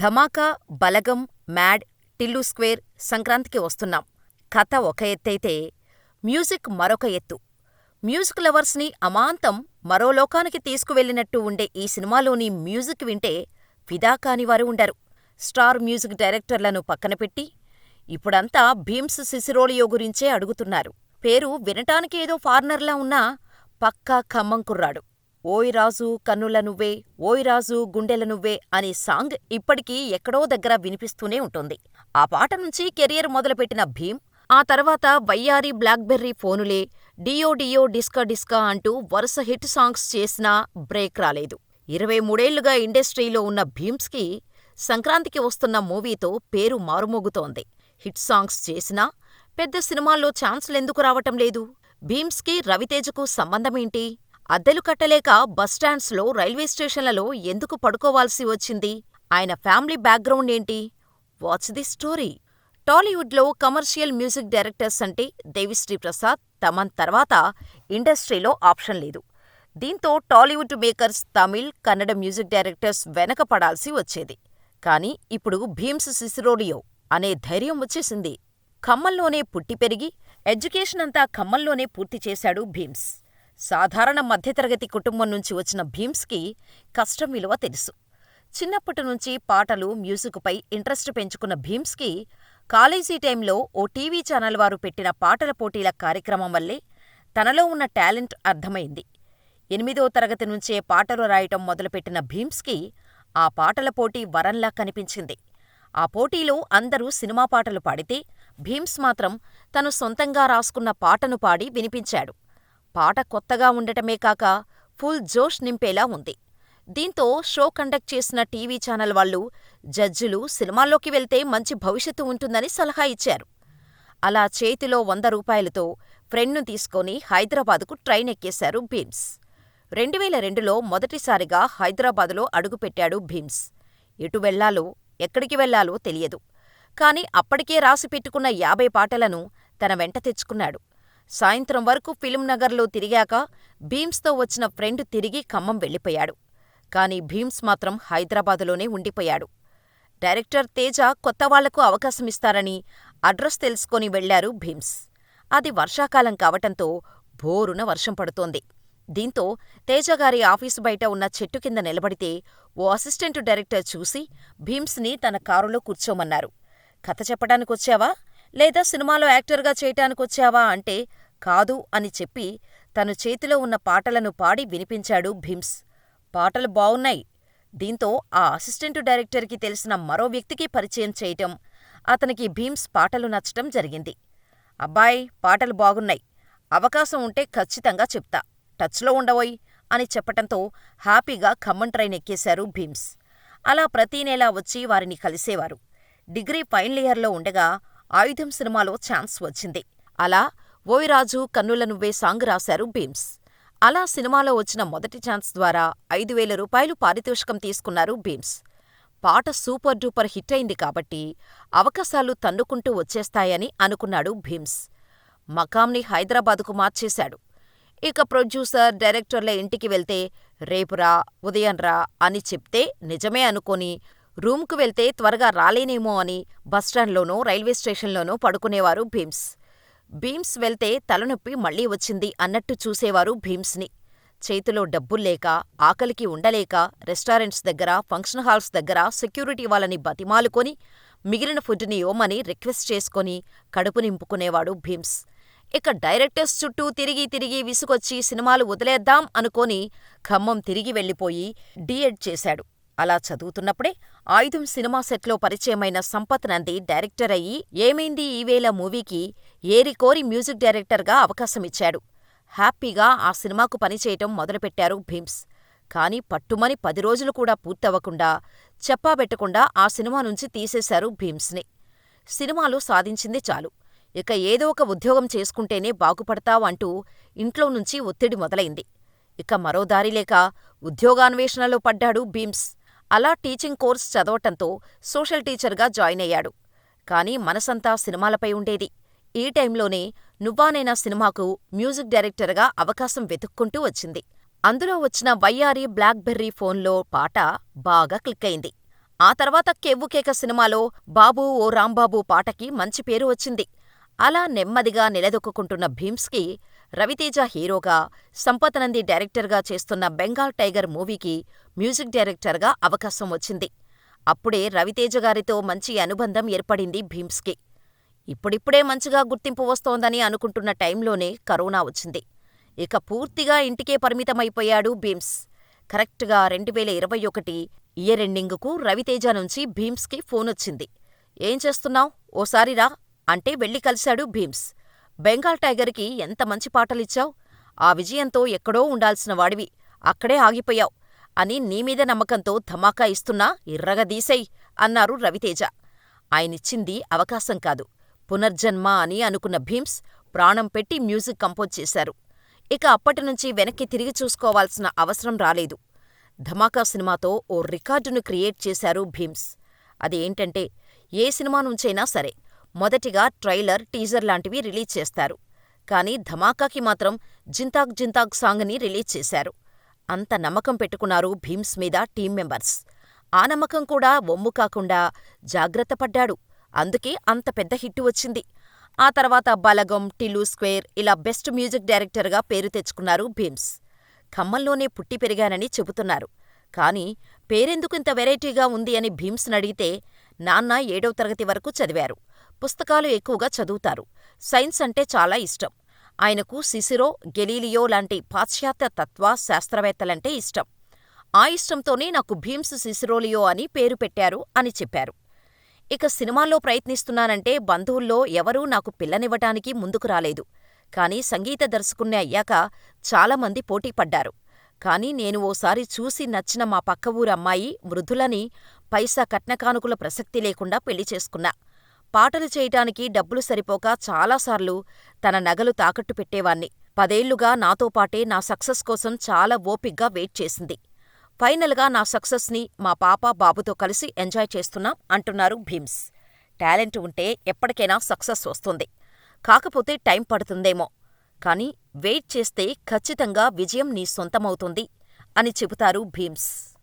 ధమాకా, Balagam, mad, Tillu square, సంక్రాంతికి వస్తున్నాం కథ ఒక ఎత్తైతే, మ్యూజిక్ మరొక ఎత్తు. మ్యూజిక్ లవర్స్ని అమాంతం మరో లోకానికి తీసుకువెళ్ళినట్టు ఉండే ఈ సినిమాలోని మ్యూజిక్ వింటే ఫిదా కానివారు ఉండరు. స్టార్ మ్యూజిక్ డైరెక్టర్లను పక్కనపెట్టి, ఇప్పుడంతా భీమ్స్ సిసిరోలియో గురించే అడుగుతున్నారు. పేరు వినటానికేదో ఫారినర్లా ఉన్నా పక్కా ఖమ్మం కుర్రాడు. ఓయ్ రాజూ కన్నుల నువ్వే, ఓయ్ రాజూ గుండెల నువ్వే అనే సాంగ్ ఇప్పటికీ ఎక్కడో దగ్గర వినిపిస్తూనే ఉంటుంది. ఆ పాట నుంచి కెరీర్ మొదలుపెట్టిన భీమ్, ఆ తర్వాత వయ్యారి బ్లాక్బెర్రీ ఫోనులే, డియో డియో డిస్కా డిస్కా అంటూ వరుస హిట్ సాంగ్స్ చేసినా బ్రేక్ రాలేదు. ఇరవై మూడేళ్ళుగా ఇండస్ట్రీలో ఉన్న భీమ్స్కి సంక్రాంతికి వస్తున్న మూవీతో పేరు మారుమోగుతోంది. హిట్ సాంగ్స్ చేసినా పెద్ద సినిమాల్లో ఛాన్సులెందుకు రావటం లేదు? భీమ్స్కి రవితేజకు సంబంధమేంటి? అద్దెలు కట్టలేక బస్టాండ్స్లో, రైల్వే స్టేషన్లలో ఎందుకు పడుకోవాల్సి వచ్చింది? ఆయన ఫ్యామిలీ బ్యాక్గ్రౌండ్ ఏంటి? What's the story? టాలీవుడ్లో కమర్షియల్ మ్యూజిక్ డైరెక్టర్స్ అంటే దేవిశ్రీ ప్రసాద్, తమన్ తర్వాత ఇండస్ట్రీలో ఆప్షన్ లేదు. దీంతో Tollywood makers Tamil, Kannada music directors వెనక పడాల్సి వచ్చేది. కానీ ఇప్పుడు భీమ్స్ సిసిరోడియో అనే ధైర్యం వచ్చేసింది. ఖమ్మంలోనే పుట్టి పెరిగి, ఎడ్యుకేషన్ అంతా ఖమ్మంలోనే పూర్తి చేశాడు భీమ్స్. సాధారణ మధ్యతరగతి కుటుంబం నుంచి వచ్చిన భీమ్స్కి కష్టం విలువ తెలుసు. చిన్నప్పటినుంచి పాటలు, మ్యూజిక్కుపై ఇంట్రెస్ట్ పెంచుకున్న భీమ్స్కి కాలేజీ టైంలో ఓ టీవీ ఛానల్ వారు పెట్టిన పాటల పోటీల కార్యక్రమం వల్లే తనలో ఉన్న టాలెంట్ అర్థమైంది. ఎనిమిదో తరగతి నుంచే పాటలు రాయటం మొదలుపెట్టిన భీమ్స్కి ఆ పాటల పోటీ వరంలా కనిపించింది. ఆ పోటీలో అందరూ సినిమా పాటలు పాడితే, భీమ్స్ మాత్రం తను సొంతంగా రాసుకున్న పాటను పాడి వినిపించాడు. పాట కొత్తగా ఉండటమే కాక ఫుల్ జోష్ నింపేలా ఉంది. దీంతో షో కండక్ట్ చేసిన టీవీ ఛానల్ వాళ్ళు, జడ్జిలు సినిమాల్లోకి వెళ్తే మంచి భవిష్యత్తు ఉంటుందని సలహా ఇచ్చారు. అలా చేతిలో వంద రూపాయలతో ఫ్రెండ్ను తీసుకుని హైదరాబాదుకు ట్రైన్ ఎక్కేశారు భీమ్స్. రెండువేల రెండులో మొదటిసారిగా హైదరాబాదులో అడుగుపెట్టాడు భీమ్స్. ఎటు వెళ్ళాలో, ఎక్కడికి వెళ్ళాలో తెలియదు. కానీ అప్పటికే రాసి పెట్టుకున్న యాభై పాటలను తన వెంట తెచ్చుకున్నాడు. సాయంత్రం వరకు ఫిల్మ్ నగర్లో తిరిగాక భీమ్స్తో వచ్చిన ఫ్రెండ్ తిరిగి ఖమ్మం వెళ్ళిపోయాడు. కానీ భీమ్స్ మాత్రం హైదరాబాదులోనే ఉండిపోయాడు. డైరెక్టర్ తేజ కొత్తవాళ్ళకు అవకాశమిస్తారని అడ్రస్ తెలుసుకొని వెళ్ళారు భీమ్స్. అది వర్షాకాలం కావటంతో భోరున వర్షం పడుతోంది. దీంతో తేజగారి ఆఫీసు బయట ఉన్న చెట్టు కింద నిలబడితే ఓ అసిస్టెంట్ డైరెక్టర్ చూసి భీమ్స్ని తన కారులో కూర్చోమన్నారు. కథ చెప్పటానికొచ్చావా? లేదా సినిమాలో యాక్టర్గా చేయటానికొచ్చావా అంటే కాదు అని చెప్పి తను చేతిలో ఉన్న పాటలను పాడి వినిపించాడు భీమ్స్. పాటలు బావున్నాయి. దీంతో ఆ అసిస్టెంట్ డైరెక్టర్కి తెలిసిన మరో వ్యక్తికి పరిచయం చేయటం, అతనికి భీమ్స్ పాటలు నచ్చటం జరిగింది. అబ్బాయ్ పాటలు బాగున్నాయి. అవకాశం ఉంటే ఖచ్చితంగా చెప్తా. టచ్లో ఉండవోయ్ అని చెప్పటంతో హ్యాపీగా ఖమ్మం ట్రైన్ ఎక్కేశారు భీమ్స్. అలా ప్రతీ నెలా వచ్చి వారిని కలిసేవారు. డిగ్రీ ఫైనల్ ఇయర్లో ఉండగా ఆయుధం సినిమాలో ఛాన్స్ వచ్చింది. అలా ఓయ్ రాజు కన్నుల నువ్వే సాంగ్ రాశారు భీమ్స్. అలా సినిమాలో వచ్చిన మొదటి ఛాన్స్ ద్వారా ఐదు వేల రూపాయలు పారితోషికం తీసుకున్నారు భీమ్స్. పాట సూపర్ డూపర్ హిట్ అయింది కాబట్టి అవకాశాలు తన్నుకుంటూ వచ్చేస్తాయని అనుకున్నాడు భీమ్స్. మకాంని హైదరాబాదుకు మార్చేశాడు. ఇక ప్రొడ్యూసర్, డైరెక్టర్ల ఇంటికి వెళ్తే రేపురా, ఉదయంరా అని చెప్తే నిజమే అనుకొని రూమ్కు వెళ్తే త్వరగా రాలేనేమో అని బస్టాండ్లోనో, రైల్వే స్టేషన్లోనో పడుకునేవారు భీమ్స్. భీమ్స్ వెళ్తే తలనొప్పి మళ్ళీ వచ్చింది అన్నట్టు చూసేవారు భీమ్స్ని. చేతిలో డబ్బుల్లేక, ఆకలికి ఉండలేక రెస్టారెంట్స్ దగ్గర, ఫంక్షన్ హాల్స్ దగ్గర సెక్యూరిటీ వాళ్ళని బతిమాలుకొని మిగిలిన ఫుడ్ని ఇవ్వమని రిక్వెస్ట్ చేసుకొని కడుపు నింపుకునేవాడు భీమ్స్. ఇక డైరెక్టర్స్ చుట్టూ తిరిగి తిరిగి విసుగొచ్చి సినిమాలు వదిలేద్దాం అనుకొని ఖమ్మం తిరిగి వెళ్ళిపోయి డిఎడ్ చేశాడు. అలా చదువుతున్నప్పుడే ఆయుధం సినిమా సెట్లో పరిచయమైన సంపత్ నంది డైరెక్టర్ అయ్యి ఏమైంది ఈవేళ మూవీకి ఏరికోరి మ్యూజిక్ డైరెక్టర్గా అవకాశమిచ్చాడు. హ్యాపీగా ఆ సినిమాకు పనిచేయటం మొదలుపెట్టారు భీమ్స్. కానీ పట్టుమని పది రోజులు కూడా పూర్తవకుండా, చెప్పాబెట్టకుండా ఆ సినిమా నుంచి తీసేశారు భీమ్స్ని. సినిమాలో సాధించింది చాలు. ఇక ఏదో ఒక ఉద్యోగం చేసుకుంటేనే బాగుపడతావ్ అంటూ ఇంట్లో నుంచి ఒత్తిడి మొదలైంది. ఇక మరో దారిలేక ఉద్యోగాన్వేషణలో పడ్డాడు భీమ్స్. అలా టీచింగ్ కోర్స్ చదవటంతో సోషల్ టీచర్గా జాయిన్ అయ్యాడు. కానీ మనసంతా సినిమాలపై ఉండేది. ఈ టైంలోనే నువ్వానైనా సినిమాకు మ్యూజిక్ డైరెక్టర్గా అవకాశం వెతుక్కుంటూ వచ్చింది. అందులో వచ్చిన వయ్యారి బ్లాక్ బెర్రీ ఫోన్లో పాట బాగా క్లిక్కయింది. ఆ తర్వాత కెవ్వుకేక సినిమాలో బాబూ ఓ రాంబాబు పాటకి మంచి పేరు వచ్చింది. అలా నెమ్మదిగా నిలదొక్కుకుంటున్న భీమ్స్కి రవితేజ హీరోగా, సంపత్ నంది డైరెక్టర్గా చేస్తున్న బెంగాల్ టైగర్ మూవీకి మ్యూజిక్ డైరెక్టర్గా అవకాశం వచ్చింది. అప్పుడే రవితేజ గారితో మంచి అనుబంధం ఏర్పడింది భీమ్స్కి. ఇప్పుడిప్పుడే మంచిగా గుర్తింపు వస్తోందని అనుకుంటున్న టైంలోనే కరోనా వచ్చింది. ఇక పూర్తిగా ఇంటికే పరిమితమైపోయాడు భీమ్స్. కరెక్ట్గా రెండువేల ఇరవై ఒకటి ఇయర్ ఎండింగుకు రవితేజ నుంచి భీమ్స్కి ఫోనొచ్చింది. ఏం చేస్తున్నావ్? ఓసారి రా అంటే వెళ్ళి కలిశాడు భీమ్స్. బెంగాల్ టైగర్కి ఎంత మంచి పాటలిచ్చావ్? ఆ విజయంతో ఎక్కడో ఉండాల్సిన వాడివి అక్కడే ఆగిపోయావ్ అని నీమీద నమ్మకంతో ధమాకా ఇస్తున్నా ఇర్రగదీసెయ్ అన్నారు రవితేజ. ఆయనిచ్చింది అవకాశం కాదు, పునర్జన్మ అని అనుకున్న భీమ్స్ ప్రాణం పెట్టి మ్యూజిక్ కంపోజ్ చేశారు. ఇక అప్పటినుంచి వెనక్కి తిరిగి చూసుకోవాల్సిన అవసరం రాలేదు. ధమాకా సినిమాతో ఓ రికార్డును క్రియేట్ చేశారు భీమ్స్. అదేంటంటే ఏ సినిమా నుంచైనా సరే మొదటిగా ట్రైలర్, టీజర్ లాంటివి రిలీజ్ చేస్తారు. కానీ ధమాకాకి మాత్రం జింతాక్ జింతాక్ సాంగ్ని రిలీజ్ చేశారు. అంత నమ్మకం పెట్టుకున్నారు భీమ్స్ మీద టీం మెంబర్స్. ఆ నమ్మకం కూడా వమ్ము కాకుండా జాగ్రత్తపడ్డాడు. అందుకే అంత పెద్ద హిట్టు వచ్చింది. ఆ తర్వాత బలగం, టిల్లు స్క్వేర్ ఇలా బెస్ట్ మ్యూజిక్ డైరెక్టర్గా పేరు తెచ్చుకున్నారు భీమ్స్. ఖమ్మంలోనే పుట్టి పెరిగానని చెబుతున్నారు. కానీ పేరెందుకింత వెరైటీగా ఉంది అని భీమ్స్నడిగితే నాన్న ఏడవ తరగతి వరకు చదివారు. పుస్తకాలు ఎక్కువగా చదువుతారు. సైన్స్ అంటే చాలా ఇష్టం. ఆయనకు సిసిరో, గెలీలియో లాంటి పాశ్చాత్య తత్వ, శాస్త్రవేత్తలంటే ఇష్టం. ఆ ఇష్టంతోనే నాకు భీమ్స్ సిసిరోలియో అని పేరు పెట్టారు అని చెప్పారు. ఇక సినిమాల్లో ప్రయత్నిస్తున్నానంటే బంధువుల్లో ఎవరూ నాకు పిల్లనివ్వటానికి ముందుకు రాలేదు. కానీ సంగీత దర్శకుణ్ణి అయ్యాక చాలామంది పోటీపడ్డారు. కానీ నేను ఓసారి చూసి నచ్చిన మా పక్క ఊరు అమ్మాయి మృదులని పైసా కట్నకానుకల ప్రసక్తి లేకుండా పెళ్ళి చేసుకున్నా. పాటలు చేయటానికి డబ్బులు సరిపోక చాలాసార్లు తన నగలు తాకట్టు పెట్టేవాణ్ణి. పదేళ్ళుగా నాతోపాటే నా సక్సెస్ కోసం చాలా ఓపిగ్గా వెయిట్ చేసింది. ఫైనల్గా నా సక్సెస్ని మా పాప, బాబుతో కలిసి ఎంజాయ్ చేస్తున్నాం అంటున్నారు భీమ్స్. టాలెంట్ ఉంటే ఎప్పటికైనా సక్సెస్ వస్తుంది. కాకపోతే టైం పడుతుందేమో. కానీ వెయిట్ చేస్తే ఖచ్చితంగా విజయం నీ సొంతమవుతుంది అని చెబుతారు భీమ్స్.